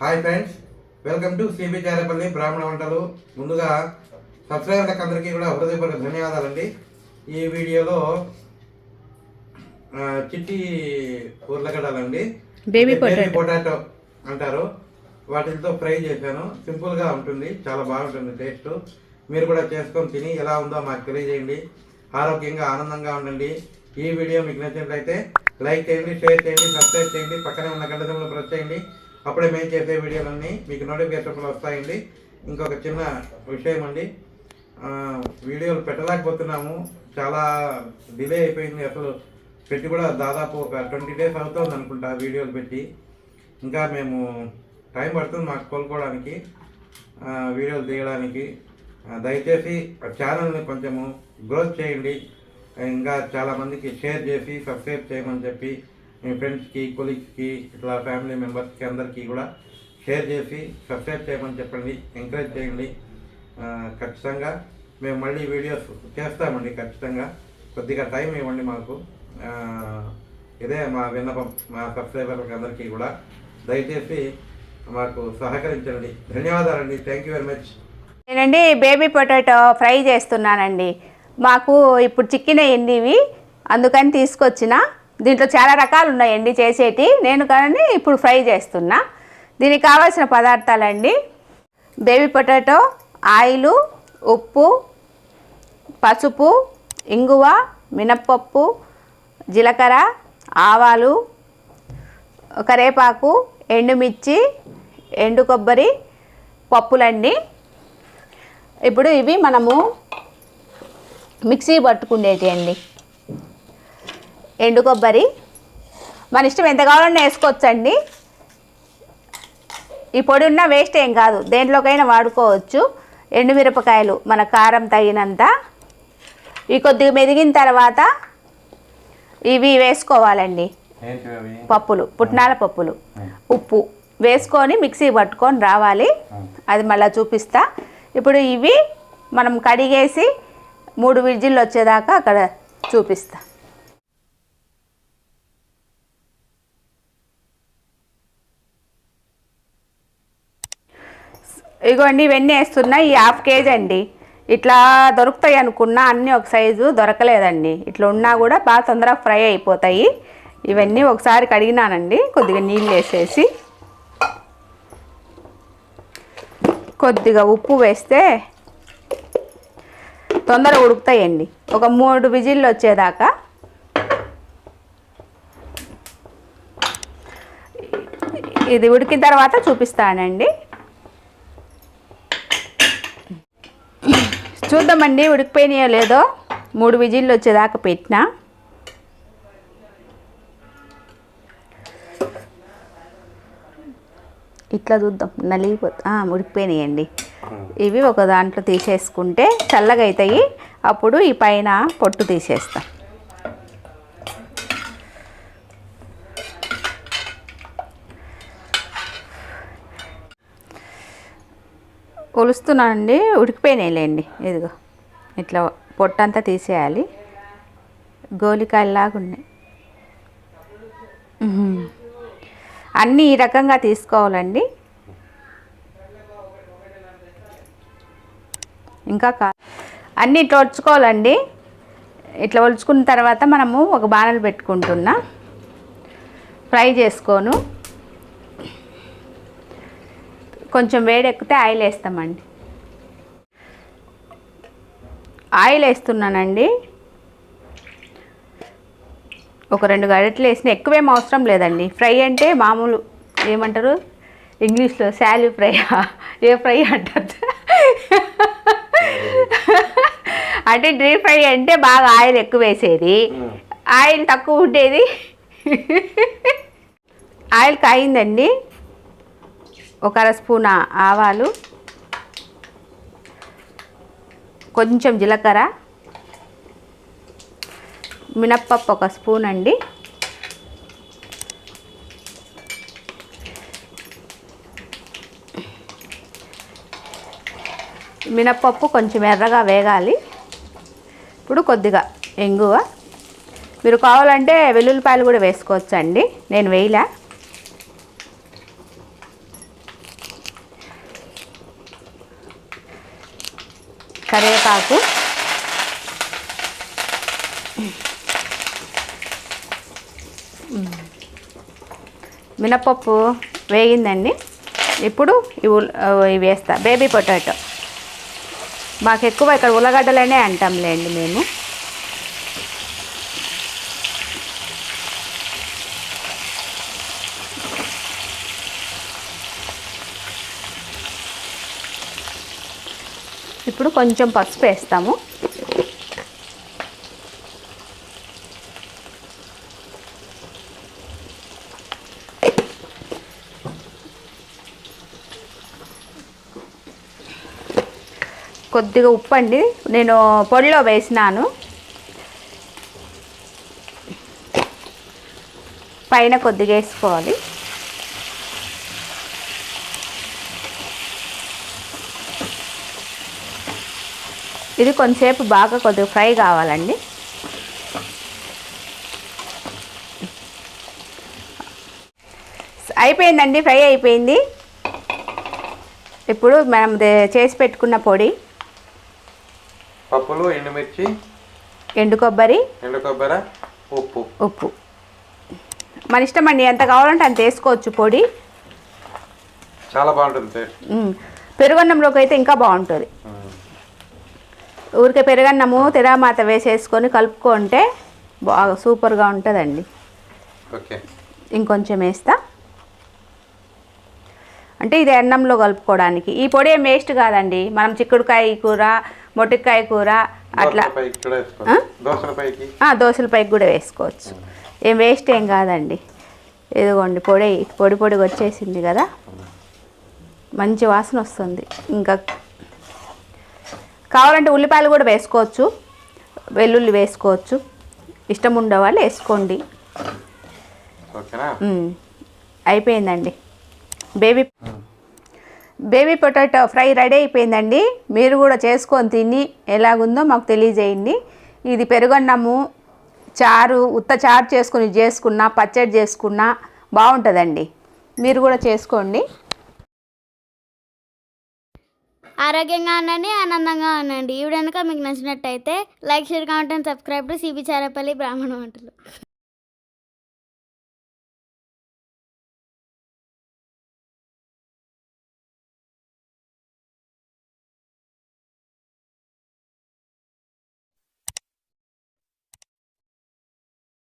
Hi friends welcome to C B Charepalli బ్రాహ్మణ వంటలు ముందుగా సబ్స్క్రైబర్లకు అందరికీ కూడా హృదయపూర్వక ధన్యవాదాలండి. ఈ వీడియోలో చిట్టి ఉర్లగడ్డలండి. Potato. పొటాటో అంటారు. వాటితో ఫ్రై చేశాను. సింపుల్గా ఉంటుంది. చాలా బాగుంటుంది టేస్ట్. మీరు కూడా చేసుకొని తిని ఎలా ఉందో మాకు తెలియజేయండి. ఆరోగ్యంగా ఆనందంగా ఉండండి. ఈ వీడియో మీకు నచ్చినట్లయితే లైక్ చేయండి షేర్ చేయండి సబ్స్క్రైబ్ చేయండి. పక్కనే ఉన్న గంట ప్రెస్ చేయండి. అప్పుడే మేము చేసే వీడియోలన్నీ మీకు నోటిఫికేషన్లు వస్తాయండి. ఇంకొక చిన్న విషయం అండి. వీడియోలు పెట్టలేకపోతున్నాము. చాలా డిలే అయిపోయింది. అసలు పెట్టి కూడా దాదాపు ఒక ట్వంటీ డేస్ అవుతుంది అనుకుంటా వీడియోలు పెట్టి. ఇంకా మేము టైం పడుతుంది మాకు కోలుకోవడానికి వీడియోలు తీయడానికి. దయచేసి ఆ ఛానల్ని కొంచెము గ్రోత్ చేయండి. ఇంకా చాలామందికి షేర్ చేసి సబ్స్క్రైబ్ చేయమని చెప్పి మీ ఫ్రెండ్స్కి కొలీగ్స్కి ఇట్లా ఫ్యామిలీ మెంబర్స్కి అందరికీ కూడా షేర్ చేసి సబ్స్క్రైబ్ చేయమని చెప్పండి ఎంకరేజ్ చేయండి. ఖచ్చితంగా మేము మళ్ళీ వీడియోస్ చేస్తామండి ఖచ్చితంగా. కొద్దిగా టైం ఇవ్వండి మాకు. ఇదే మా విన్నపం మా సబ్స్క్రైబర్లకు అందరికీ కూడా. దయచేసి మాకు సహకరించండి. ధన్యవాదాలండి. థ్యాంక్ యూ వెరీ మచ్ నేనండి బేబీ పొటాటో ఫ్రై చేస్తున్నానండి. మాకు ఇప్పుడు చిక్కిన ఎన్నివి అందుకని తీసుకొచ్చిన. దీంట్లో చాలా రకాలు ఉన్నాయండి చేసేటి. నేను కానీ ఇప్పుడు ఫ్రై చేస్తున్నా. దీనికి కావాల్సిన పదార్థాలండి. బేబీ పొటాటో ఆయిలు ఉప్పు పసుపు ఇంగువ మినప్పప్పు జీలకర్ర ఆవాలు కరేపాకు ఎండుమిర్చి ఎండు కొబ్బరి పప్పులండి. ఇప్పుడు ఇవి మనము మిక్సీ పట్టుకునేటి అండి ఎండు కొబ్బరి. మన ఇష్టం ఎంత కావాలన్నా వేసుకోవచ్చండి. ఈ పొడి ఉన్న వేస్ట్ ఏం కాదు. దేంట్లోకైనా వాడుకోవచ్చు. ఎండుమిరపకాయలు మన కారం తగినంత. ఇవి కొద్దిగా మెదిగిన తర్వాత ఇవి వేసుకోవాలండి. పప్పులు పుట్నాల పప్పులు. ఉప్పు వేసుకొని మిక్సీ పట్టుకొని రావాలి. అది మళ్ళీ చూపిస్తా. ఇప్పుడు ఇవి మనం కడిగేసి మూడు విజిల్లు వచ్చేదాకా అక్కడ చూపిస్తా. ఇగోండి ఇవన్నీ వేస్తున్నా ఈ హాఫ్ కేజీ అండి. ఇట్లా దొరుకుతాయి అనుకున్నా అన్నీ ఒక సైజు దొరకలేదండి. ఇట్లా ఉన్నా కూడా బాగా తొందరగా ఫ్రై అయిపోతాయి. ఇవన్నీ ఒకసారి కడిగినానండి. కొద్దిగా నీళ్ళు వేసేసి. కొద్దిగా ఉప్పు వేస్తే తొందరగా ఉడుకుతాయండి. ఒక మూడు విజిల్లు వచ్చేదాకా. ఇది ఉడికిన తర్వాత చూపిస్తానండి. చూద్దామండి ఉడికిపోయినాయో లేదో. మూడు విజిల్లు వచ్చేదాకా పెట్టిన. ఇట్లా చూద్దాం నలిగిపోతా ఉడికిపోయినాయండి. ఇవి ఒక దాంట్లో తీసేసుకుంటే చల్లగా అవుతాయి అప్పుడు ఈ పైన పొట్టు తీసేస్తాం. ఒలుస్తున్నానండి ఉడికిపోయినాయిలేండి ఇదిగో ఇట్లా పొట్టంతా తీసేయాలి. గోలికాయలాగా ఉన్నాయి. అన్నీ ఈ రకంగా తీసుకోవాలండి. ఇంకా కా అన్నీ ఇట్లా ఒలుచుకోవాలండి. ఇట్లా ఒలుచుకున్న తర్వాత మనము ఒక బాణలు పెట్టుకుంటున్నా. ఫ్రై చేసుకోను. కొంచెం వేడెక్కితే ఆయిల్ వేస్తామండి. ఆయిల్ వేస్తున్నానండి. ఒక రెండు గరిటెలు వేసిన ఎక్కువేం అవసరం లేదండి. ఫ్రై అంటే మామూలు ఏమంటారు? ఇంగ్లీష్లో శాలీ ఫ్రై ఏ ఫ్రై అంటారు? అంటే డీప్ ఫ్రై అంటే బాగా ఆయిల్ ఎక్కువ వేసేది. ఆయిల్ తక్కువ ఉండేది. ఆయిల్ కాయిందండి. ఒక అర స్పూన్ ఆవాలు కొంచెం జీలకర్ర మినప్పప్పు ఒక స్పూన్ అండి. మినప్పప్పు కొంచెం ఎర్రగా వేగాలి. ఇప్పుడు కొద్దిగా ఎంగువ. మీరు కావాలంటే వెల్లుల్లిపాయలు కూడా వేసుకోవచ్చండి. నేను వేయలే. కరివేపాకు. మినపప్పు వేగిందండి. ఇప్పుడు ఇవి ఇవి వేస్తా. Baby potato. మాకు ఎక్కువ ఇక్కడ ఉల్లగడ్డలనే అంటాంలేండి మేము. ఇప్పుడు కొంచెం పసుపు వేస్తాము. కొద్దిగా ఉప్పు అండి. నేను పొడిలో వేసినాను. పైన కొద్దిగా వేసుకోవాలి. ఇది కొంచెంసేపు బాగా కొద్దిగా ఫ్రై కావాలండి. అయిపోయిందండి ఫ్రై అయిపోయింది. ఇప్పుడు మనం చేసి పెట్టుకున్న పొడి పప్పులు ఎండుమిర్చి ఎండు కొబ్బరి ఎండు కొబ్బరి ఉప్పు. ఉప్పు. మన ఇష్టం అండి ఎంత కావాలంటే అంత వేసుకోవచ్చు పొడి. చాలా బాగుంటుంది. పెరుగన్నంలోకి అయితే ఇంకా బాగుంటుంది. ఊరికే పెరుగన్నము తెరామాత వేసేసుకొని కలుపుకుంటే బాగా సూపర్గా ఉంటుందండి. ఓకే. ఇంకొంచెం వేస్తా. అంటే ఇది అన్నంలో కలుపుకోవడానికి. ఈ పొడి ఏం వేస్ట్ కాదండి. మనం చిక్కుడుకాయ కూర మొట్టికాయ కూర అట్లా. దోసల పైకి కూడా వేసుకోవచ్చు. ఏం వేస్ట్ ఏం కాదండి. ఇదిగోండి పొడి పొడి పొడిగా వచ్చేసింది కదా. మంచి వాసన వస్తుంది. ఇంకా కావాలంటే ఉల్లిపాయలు కూడా వేసుకోవచ్చు. వెల్లుల్లి వేసుకోవచ్చు. ఇష్టం ఉండే వాళ్ళు వేసుకోండి. అయిపోయిందండి. Baby baby potato fry ready అయిపోయిందండి. మీరు కూడా చేసుకొని తిని ఎలాగుందో మాకు తెలియజేయండి. ఇది పెరుగన్నము చారు ఉత్త చారు చేసుకుని చేసుకున్నా పచ్చడి చేసుకున్నా బాగుంటుందండి. మీరు కూడా చేసుకోండి. ఆరోగ్యంగా ఉండండి ఆనందంగా ఉండండి. ఈ వీడియో కనుక మీకు నచ్చినట్టయితే like share comment and subscribe to C B Charapalli బ్రాహ్మణ వంటలు.